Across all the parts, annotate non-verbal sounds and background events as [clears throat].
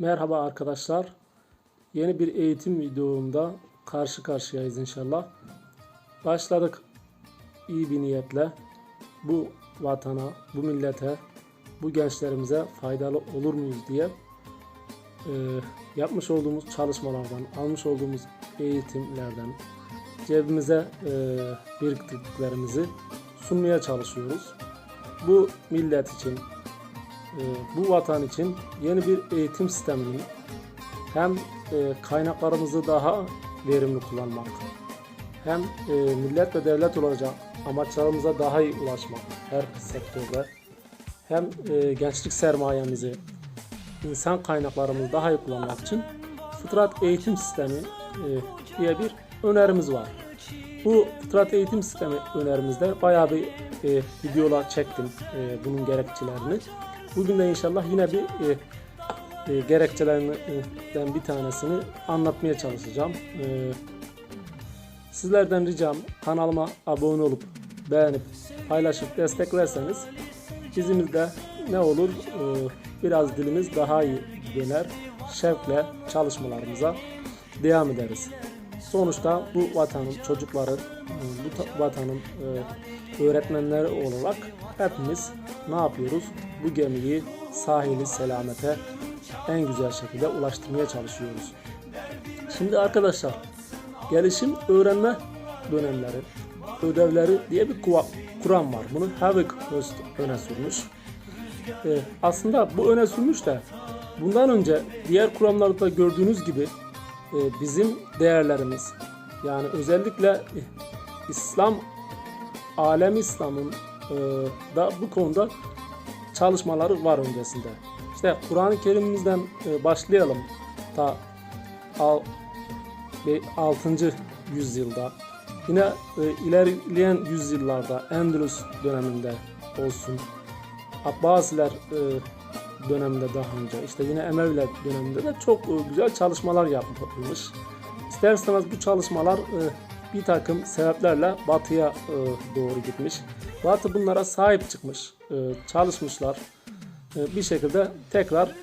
Merhaba arkadaşlar. Yeni bir eğitim videomda karşı karşıyayız inşallah. Başladık iyi bir niyetle bu vatana, bu millete, bu gençlerimize faydalı olur muyuz diye e, yapmış olduğumuz çalışmalardan, almış olduğumuz eğitimlerden cebimize e, biriktirdiklerimizi sunmaya çalışıyoruz. Bu millet için, bu vatan için yeni bir eğitim sisteminin hem e, kaynaklarımızı daha verimli kullanmak, hem e, millet ve devlet olacak amaçlarımıza daha iyi ulaşmak her sektörde, hem e, gençlik sermayemizi, insan kaynaklarımızı daha iyi kullanmak için Fıtrat Eğitim Sistemi diye bir önerimiz var. Bu Fıtrat Eğitim Sistemi önerimizde bayağı bir e, videolar çektim e, bunun gerekçelerini. Bugün de inşallah yine bir e, e, gerekçelerinden bir tanesini anlatmaya çalışacağım. E, sizlerden ricam kanalıma abone olup beğenip paylaşıp desteklerseniz bizim de ne olur e, biraz dilimiz daha iyi döner. Şevkle çalışmalarımıza devam ederiz. Sonuçta bu vatanın çocukları, bu ta- vatanın e, öğretmenleri olarak hepimiz ne yapıyoruz? Bu gemiyi sahili selamete en güzel şekilde ulaştırmaya çalışıyoruz. Şimdi arkadaşlar gelişim öğrenme dönemleri, ödevleri diye bir kuram var. Bunu Havik öne sürmüş. Ee, aslında bu öne sürmüş de bundan önce diğer kuramlarda gördüğünüz gibi bizim değerlerimiz yani özellikle e, İslam alem İslam'ın e, da bu konuda çalışmaları var öncesinde. İşte Kur'an-ı Kerim'imizden e, başlayalım. Ta al, ve 6. yüzyılda yine e, ilerleyen yüzyıllarda Endülüs döneminde olsun Abbasiler e, döneminde daha önce işte yine Emeviler döneminde de çok e, güzel çalışmalar yapılmış. İster istemez bu çalışmalar e, bir takım sebeplerle batıya e, doğru gitmiş. Batı bunlara sahip çıkmış, çalışmışlar. Bir şekilde tekrar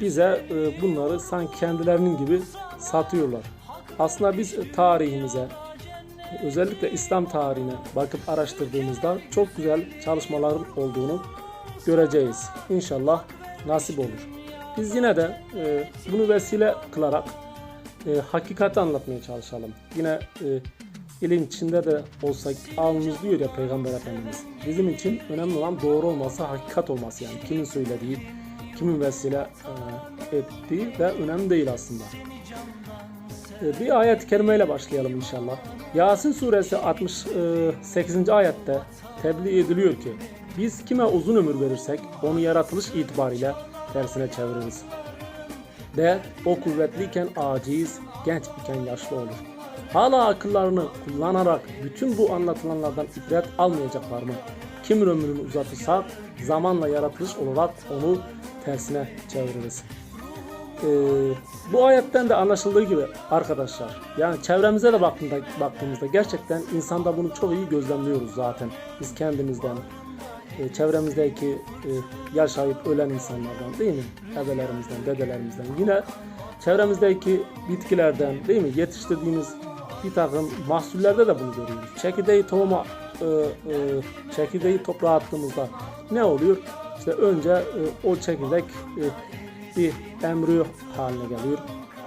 bize bunları sanki kendilerinin gibi satıyorlar. Aslında biz tarihimize, özellikle İslam tarihine bakıp araştırdığımızda çok güzel çalışmaların olduğunu göreceğiz. İnşallah nasip olur. Biz yine de e, bunu vesile kılarak e, hakikati anlatmaya çalışalım. Yine e, ilim içinde de olsak alnımız diyor ya Peygamber Efendimiz. Bizim için önemli olan doğru olması, hakikat olması yani. Kimin söylediği, kimin vesile e, ettiği ve önemli değil aslında. E, Bir ayet-i kerimeyle başlayalım inşallah. Yasin suresi 68. ayette tebliğ ediliyor ki biz kime uzun ömür verirsek onu yaratılış itibariyle tersine çeviririz. De o kuvvetliyken aciz, genç iken yaşlı olur. Hala akıllarını kullanarak bütün bu anlatılanlardan ibret almayacaklar mı? Kimin ömrünü uzatırsa zamanla yaratılış olarak onu tersine çeviririz. Ee, bu ayetten de anlaşıldığı gibi arkadaşlar yani çevremize de baktığımızda, baktığımızda gerçekten insanda bunu çok iyi gözlemliyoruz zaten biz kendimizden e, çevremizdeki e, yaşayıp ölen insanlardan değil mi? Ebelerimizden, dedelerimizden. Yine çevremizdeki bitkilerden değil mi? Yetiştirdiğimiz bir takım mahsullerde de bunu görüyoruz. Çekirdeği tohuma e, e, çekirdeği toprağa attığımızda ne oluyor? İşte önce e, o çekirdek bir embriyo haline geliyor.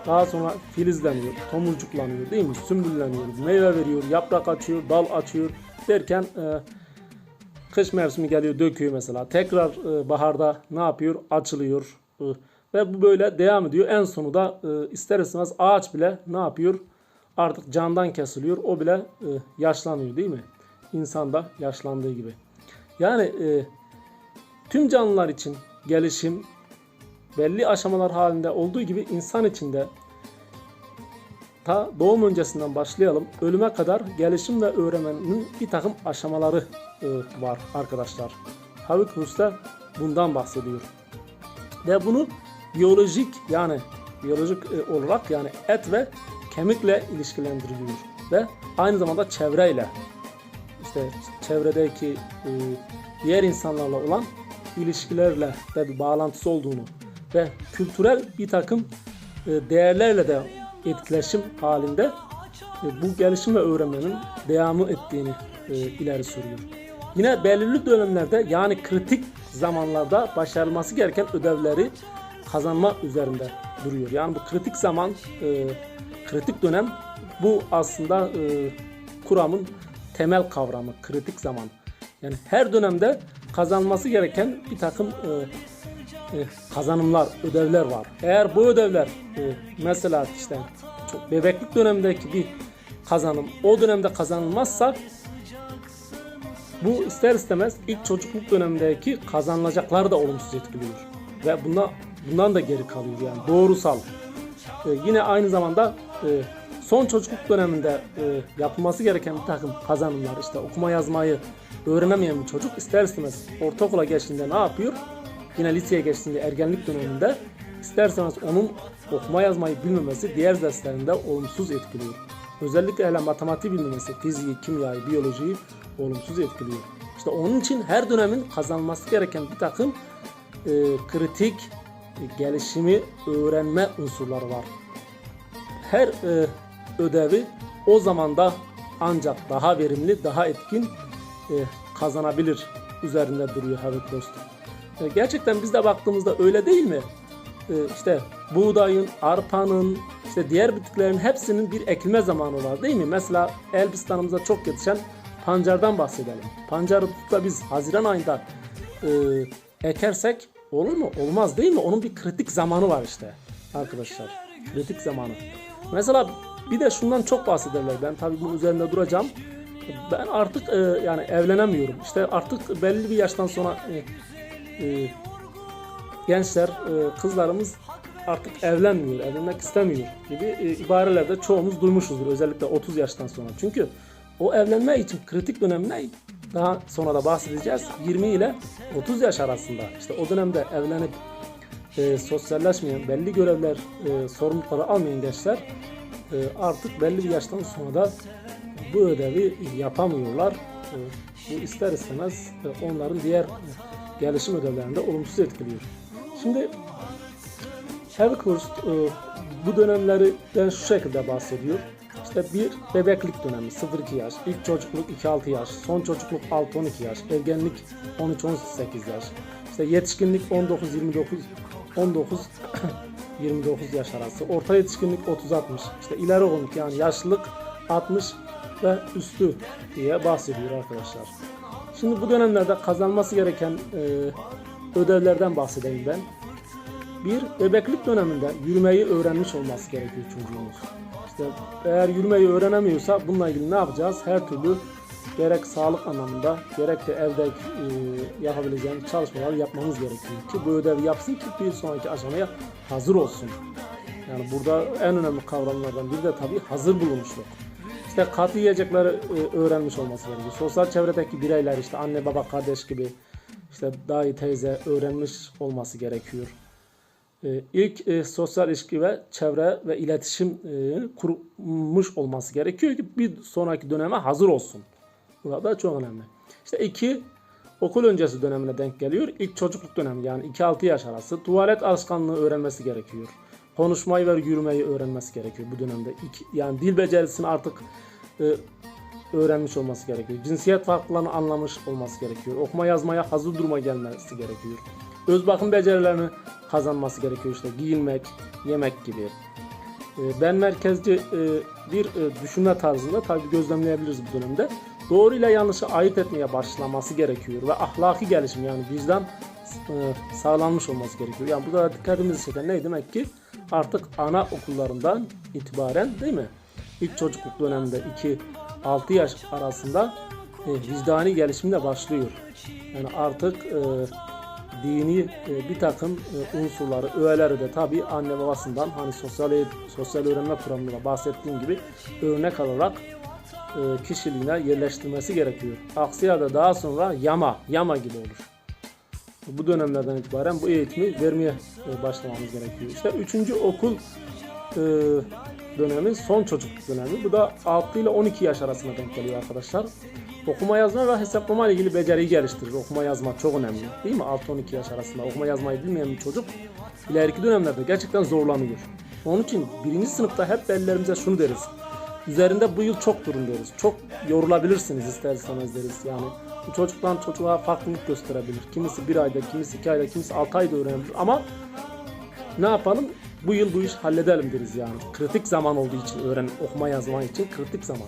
Daha sonra filizleniyor, tomurcuklanıyor değil mi? Sümbülleniyor, meyve veriyor, yaprak açıyor, dal açıyor derken e, Kış mevsimi geliyor döküyor mesela. Tekrar e, baharda ne yapıyor? Açılıyor. E, ve bu böyle devam ediyor. En sonu da e, ister istemez ağaç bile ne yapıyor? Artık candan kesiliyor. O bile e, yaşlanıyor değil mi? İnsan da yaşlandığı gibi. Yani e, tüm canlılar için gelişim belli aşamalar halinde olduğu gibi insan için de ta doğum öncesinden başlayalım. Ölüme kadar gelişim ve öğrenmenin bir takım aşamaları e, var arkadaşlar. Havik Hus'ta bundan bahsediyor. Ve bunu biyolojik yani biyolojik e, olarak yani et ve kemikle ilişkilendiriyor. Ve aynı zamanda çevreyle işte çevredeki e, diğer insanlarla olan ilişkilerle de bir bağlantısı olduğunu ve kültürel bir takım e, değerlerle de etkileşim halinde e, bu gelişim ve öğrenmenin devamı ettiğini e, ileri sürüyor. Yine belirli dönemlerde yani kritik zamanlarda başarılması gereken ödevleri kazanma üzerinde duruyor. Yani bu kritik zaman, e, kritik dönem bu aslında kuramın temel kavramı, kritik zaman. Yani her dönemde kazanması gereken bir takım kazanımlar, ödevler var. Eğer bu ödevler e, mesela işte çok bebeklik dönemindeki bir kazanım o dönemde kazanılmazsa bu ister istemez ilk çocukluk dönemindeki kazanılacakları da olumsuz etkiliyor. Ve buna, bundan da geri kalıyor yani doğrusal. Ee, yine aynı zamanda e, son çocukluk döneminde e, yapılması gereken bir takım kazanımlar işte okuma yazmayı öğrenemeyen bir çocuk ister istemez ortaokula geçtiğinde ne yapıyor? Yine liseye geçtiğinde ergenlik döneminde ister istemez onun okuma yazmayı bilmemesi diğer derslerinde olumsuz etkiliyor. Özellikle hele matematiği bilmemesi, fiziği, kimyayı, biyolojiyi olumsuz etkiliyor. İşte onun için her dönemin kazanması gereken bir takım e, kritik e, gelişimi öğrenme unsurları var. Her e, ödevi o zamanda ancak daha verimli, daha etkin e, kazanabilir üzerinde duruyor Harvard Post. Gerçekten biz de baktığımızda öyle değil mi? E, işte buğdayın, arpanın, işte diğer bitkilerin hepsinin bir ekilme zamanı var değil mi? Mesela Elbistan'ımıza çok yetişen pancardan bahsedelim. Pancarı da biz Haziran ayında e, ekersek olur mu? Olmaz değil mi? Onun bir kritik zamanı var işte arkadaşlar. Kritik zamanı. Mesela bir de şundan çok bahsederler. Ben tabii bunun üzerinde duracağım. Ben artık e, yani evlenemiyorum. İşte artık belli bir yaştan sonra e, e, gençler, kızlarımız artık evlenmiyor, evlenmek istemiyor gibi e, ibarelerde çoğumuz duymuşuzdur. Özellikle 30 yaştan sonra. Çünkü o evlenme için kritik dönem ne? Daha sonra da bahsedeceğiz. 20 ile 30 yaş arasında. İşte o dönemde evlenip e, sosyalleşmeyen, belli görevler, e, sorumlulukları almayan gençler e, artık belli bir yaştan sonra da bu ödevi yapamıyorlar. E, bu ister istemez e, onların diğer gelişim ödevlerinde olumsuz etkiliyor. Şimdi Hellhurst e, bu dönemlerden şu şekilde bahsediyor. İşte bir bebeklik dönemi 0-2 yaş, ilk çocukluk 2-6 yaş, son çocukluk 6-12 yaş, ergenlik 13-18 yaş, işte yetişkinlik 19-29 19 29 yaş arası, orta yetişkinlik 30-60, işte ileri olgunluk yani yaşlılık 60 ve üstü diye bahsediyor arkadaşlar. Şimdi bu dönemlerde kazanması gereken e, ödevlerden bahsedeyim ben. Bir, bebeklik döneminde yürümeyi öğrenmiş olması gerekiyor çocuğumuz. İşte eğer yürümeyi öğrenemiyorsa bununla ilgili ne yapacağız? Her türlü gerek sağlık anlamında gerek de evde e, yapabileceğimiz çalışmalar yapmamız gerekiyor ki bu ödevi yapsın ki bir sonraki aşamaya hazır olsun. Yani burada en önemli kavramlardan biri de tabii hazır bulunmuşluk. İşte katı yiyecekleri e, öğrenmiş olması gerekiyor. Sosyal çevredeki bireyler işte anne baba kardeş gibi işte dayı teyze öğrenmiş olması gerekiyor. E, ilk e, sosyal ilişki ve çevre ve iletişim kurmuş olması gerekiyor ki bir sonraki döneme hazır olsun. Bu da çok önemli. İşte iki okul öncesi dönemine denk geliyor. İlk çocukluk dönemi yani 2-6 yaş arası tuvalet alışkanlığı öğrenmesi gerekiyor. Konuşmayı ve yürümeyi öğrenmesi gerekiyor bu dönemde. İki, yani dil becerisini artık e, öğrenmiş olması gerekiyor. Cinsiyet farklarını anlamış olması gerekiyor. Okuma yazmaya hazır duruma gelmesi gerekiyor. Öz bakım becerilerini kazanması gerekiyor işte giyinmek, yemek gibi. E, ben merkezci e, bir e, düşünme tarzında tabi gözlemleyebiliriz bu dönemde. Doğru ile yanlışı ayırt etmeye başlaması gerekiyor ve ahlaki gelişim yani vicdan e, sağlanmış olması gerekiyor. Yani bu da dikkatimizi çeken ne demek ki artık ana okullarından itibaren değil mi? İlk çocukluk döneminde 2-6 yaş arasında e, vicdani gelişim de başlıyor. Yani artık e, dini e, bir takım e, unsurları, öğeleri de tabi anne babasından hani sosyal sosyal öğrenme kuramında bahsettiğim gibi örnek alarak e, kişiliğine yerleştirmesi gerekiyor. Aksi halde daha sonra yama, yama gibi olur. Bu dönemlerden itibaren bu eğitimi vermeye e, başlamamız gerekiyor. İşte üçüncü okul e, dönemi son çocukluk dönemi. Bu da 6 ile 12 yaş arasında denk geliyor arkadaşlar. Okuma yazma ve hesaplama ile ilgili beceriyi geliştirir. Okuma yazma çok önemli. Değil mi? 6-12 yaş arasında okuma yazmayı bilmeyen bir çocuk ileriki dönemlerde gerçekten zorlanıyor. Onun için birinci sınıfta hep bellerimize şunu deriz. Üzerinde bu yıl çok durun deriz. Çok yorulabilirsiniz isterseniz deriz. Yani bu çocuktan çocuğa farklılık gösterebilir. Kimisi bir ayda, kimisi iki ayda, kimisi altı ayda öğrenebilir. Ama ne yapalım? Bu yıl bu iş halledelim deriz yani. Kritik zaman olduğu için öğren okuma yazma için kritik zaman.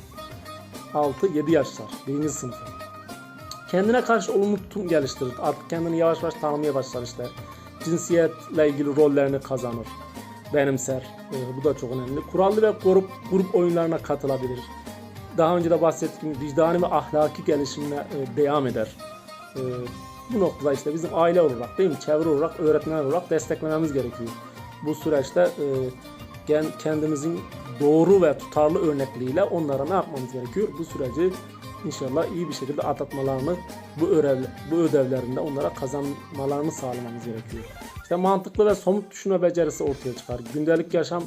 6-7 yaşlar, birinci sınıfı. Kendine karşı olumlu tutum geliştirir. Artık kendini yavaş yavaş tanımaya başlar işte. Cinsiyetle ilgili rollerini kazanır. Benimser. Ee, bu da çok önemli. Kurallı ve grup, grup oyunlarına katılabilir. Daha önce de bahsettiğim gibi vicdani ve ahlaki gelişimine e, devam eder. Ee, bu noktada işte bizim aile olarak değil mi? Çevre olarak, öğretmen olarak desteklememiz gerekiyor. Bu süreçte e, kendimizin doğru ve tutarlı örnekliğiyle onlara ne yapmamız gerekiyor? Bu süreci inşallah iyi bir şekilde atlatmalarını bu ödev bu ödevlerinde onlara kazanmalarını sağlamamız gerekiyor. İşte mantıklı ve somut düşünme becerisi ortaya çıkar. Gündelik yaşam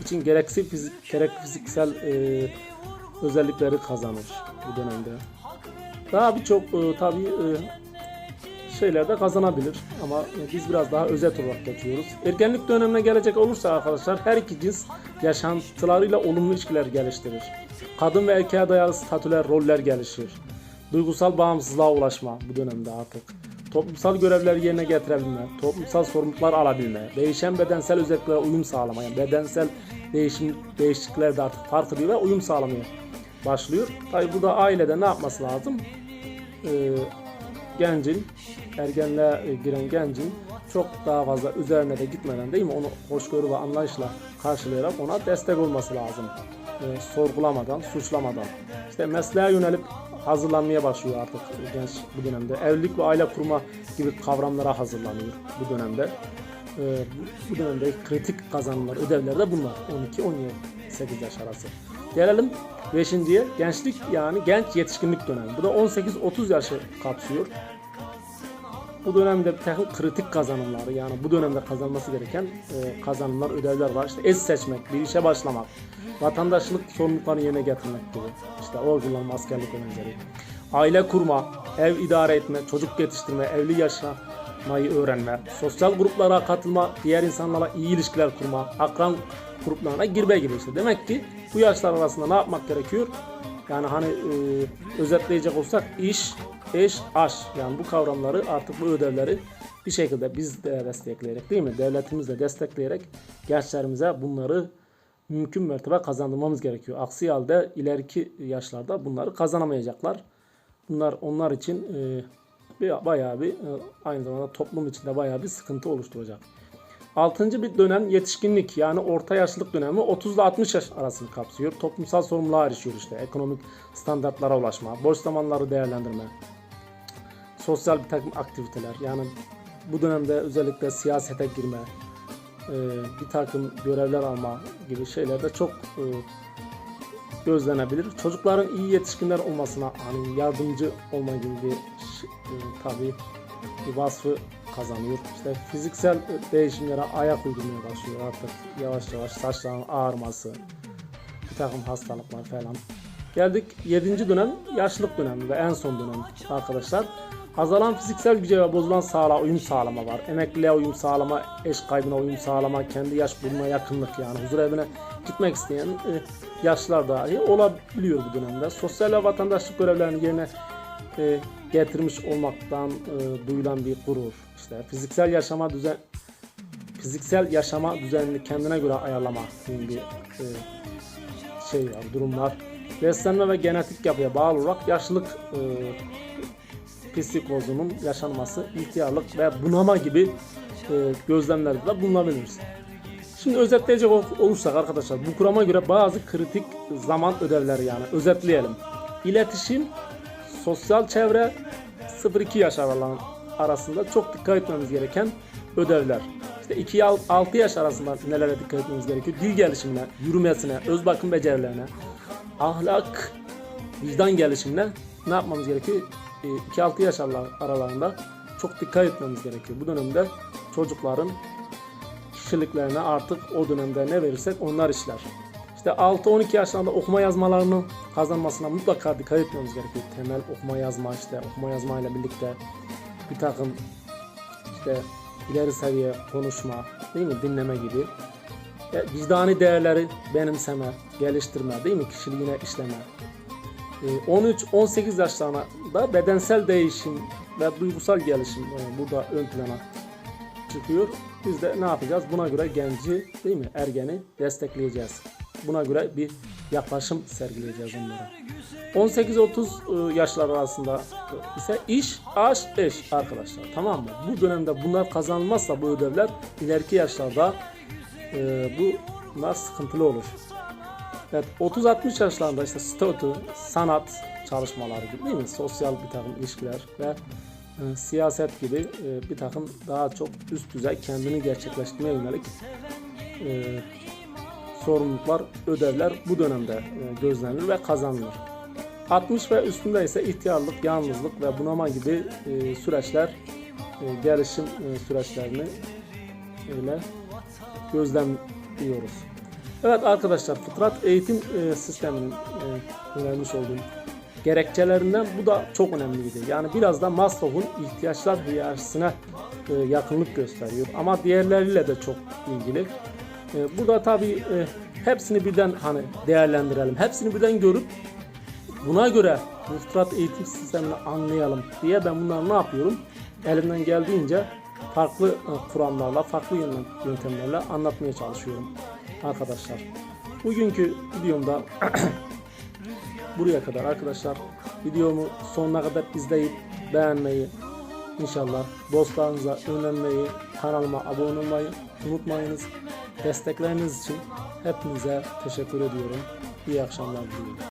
için gereksiz fizik, gerek fiziksel e, özellikleri kazanır bu dönemde. Daha birçok e, tabii e, şeyler de kazanabilir ama biz biraz daha özet olarak geçiyoruz. Ergenlik dönemine gelecek olursa arkadaşlar her iki cins yaşantılarıyla olumlu ilişkiler geliştirir. Kadın ve erkeğe dayalı statüler, roller gelişir. Duygusal bağımsızlığa ulaşma bu dönemde artık. Toplumsal görevleri yerine getirebilme, toplumsal sorumluluklar alabilme, değişen bedensel özelliklere uyum sağlama, yani bedensel değişim değişiklikler de artık fark ediyor ve uyum sağlamaya başlıyor. Tabi burada ailede ne yapması lazım? Ee, gencin, ergenliğe e, giren gencin çok daha fazla üzerine de gitmeden değil mi? Onu hoşgörü ve anlayışla karşılayarak ona destek olması lazım. Ee, sorgulamadan, suçlamadan. İşte mesleğe yönelip hazırlanmaya başlıyor artık genç bu dönemde. Evlilik ve aile kurma gibi kavramlara hazırlanıyor bu dönemde. Ee, bu dönemde kritik kazanımlar, ödevler de bunlar. 12-18 yaş arası. Gelelim 5.ye. Gençlik yani genç yetişkinlik dönemi. Bu da 18-30 yaşı kapsıyor. Bu dönemde bir takım kritik kazanımları yani bu dönemde kazanması gereken e, kazanımlar, ödevler var. İşte eş seçmek, bir işe başlamak, vatandaşlık sorumluluklarını yerine getirmek gibi. İşte oy kullanma, askerlik benzeri. Aile kurma, ev idare etme, çocuk yetiştirme, evli yaşamayı öğrenme, sosyal gruplara katılma, diğer insanlarla iyi ilişkiler kurma, akran gruplarına girme gibi işte. Demek ki bu yaşlar arasında ne yapmak gerekiyor? Yani hani e, özetleyecek olsak iş, eş, aş yani bu kavramları artık bu ödevleri bir şekilde biz de destekleyerek değil mi? Devletimiz de destekleyerek gençlerimize bunları mümkün mertebe kazandırmamız gerekiyor. Aksi halde ileriki yaşlarda bunları kazanamayacaklar. Bunlar onlar için e, bayağı bir e, aynı zamanda toplum içinde bayağı bir sıkıntı oluşturacak. Altıncı bir dönem yetişkinlik yani orta yaşlılık dönemi 30 ile 60 yaş arasını kapsıyor. Toplumsal sorumluluğa erişiyor işte. Ekonomik standartlara ulaşma, boş zamanları değerlendirme, sosyal bir takım aktiviteler. Yani bu dönemde özellikle siyasete girme, e, bir takım görevler alma gibi şeyler de çok e, gözlenebilir. Çocukların iyi yetişkinler olmasına hani yardımcı olma gibi bir e, tabii bir vasfı kazanıyor. İşte fiziksel değişimlere ayak uydurmaya başlıyor artık yavaş yavaş saçların ağarması, bir takım hastalıklar falan. Geldik 7. dönem yaşlılık dönemi ve en son dönem arkadaşlar. Azalan fiziksel güce ve bozulan sağlığa uyum sağlama var. Emekliliğe uyum sağlama, eş kaybına uyum sağlama, kendi yaş bulma yakınlık yani huzur evine gitmek isteyen e, yaşlılar dahi olabiliyor bu dönemde. Sosyal ve vatandaşlık görevlerini yerine e, getirmiş olmaktan e, duyulan bir gurur. İşte fiziksel yaşama düzen fiziksel yaşama düzenini kendine göre ayarlama gibi bir e, şey var, durum var. Beslenme ve genetik yapıya bağlı olarak yaşlılık e, psikozunun yaşanması, ihtiyarlık ve bunama gibi e, gözlemlerde de bulunabiliriz. Şimdi özetleyecek ol- olursak arkadaşlar bu kurama göre bazı kritik zaman ödevleri yani özetleyelim. İletişim, sosyal çevre 0-2 yaş aralan- arasında çok dikkat etmemiz gereken ödevler. İşte 2 ile 6 yaş arasında nelere dikkat etmemiz gerekiyor? Dil gelişimine, yürümesine, öz bakım becerilerine, ahlak, vicdan gelişimine ne yapmamız gerekiyor? 2-6 yaş ara- aralarında çok dikkat etmemiz gerekiyor. Bu dönemde çocukların kişiliklerine artık o dönemde ne verirsek onlar işler. İşte 6-12 yaşlarında okuma yazmalarını kazanmasına mutlaka dikkat etmemiz gerekiyor. Temel okuma yazma işte okuma yazma ile birlikte bir takım işte ileri seviye konuşma, değil mi? Dinleme gibi. E, vicdani değerleri benimseme, geliştirme, değil mi? Kişiliğine işleme. E, 13-18 yaşlarında bedensel değişim ve duygusal gelişim e, burada ön plana çıkıyor. Biz de ne yapacağız? Buna göre genci, değil mi? Ergeni destekleyeceğiz. Buna göre bir yaklaşım sergileyeceğiz onlara. 18-30 yaşlar arasında e, ise iş, aş, eş arkadaşlar. Tamam mı? Bu dönemde bunlar kazanılmazsa bu ödevler ileriki yaşlarda e, bu bunlar sıkıntılı olur. Evet 30-60 yaşlarında işte statü, sanat çalışmaları gibi değil mi? Sosyal bir takım ilişkiler ve e, siyaset gibi e, bir takım daha çok üst düzey kendini gerçekleştirmeye yönelik e, sorumluluklar, ödevler bu dönemde e, gözlenilir ve kazanılır. 60 ve üstünde ise ihtiyarlık, yalnızlık ve bunama gibi e, süreçler, e, gelişim süreçlerini öyle gözlemliyoruz. Evet arkadaşlar fıtrat eğitim sisteminin önermiş olduğum gerekçelerinden bu da çok önemliydi. Yani biraz da Maslow'un ihtiyaçlar hiyerarşisine yakınlık gösteriyor. Ama diğerleriyle de çok ilgili. E, burada tabii e, hepsini birden hani değerlendirelim. Hepsini birden görüp buna göre bu fıtrat eğitim sistemini anlayalım diye ben bunları ne yapıyorum? Elimden geldiğince farklı e, kuramlarla, farklı yöntem- yöntemlerle anlatmaya çalışıyorum arkadaşlar. Bugünkü videomda [clears throat] buraya kadar arkadaşlar. Videomu sonuna kadar izleyip beğenmeyi, inşallah dostlarınıza önermeyi, kanalıma abone olmayı unutmayınız. Destekleriniz için hepinize teşekkür ediyorum. İyi akşamlar diliyorum.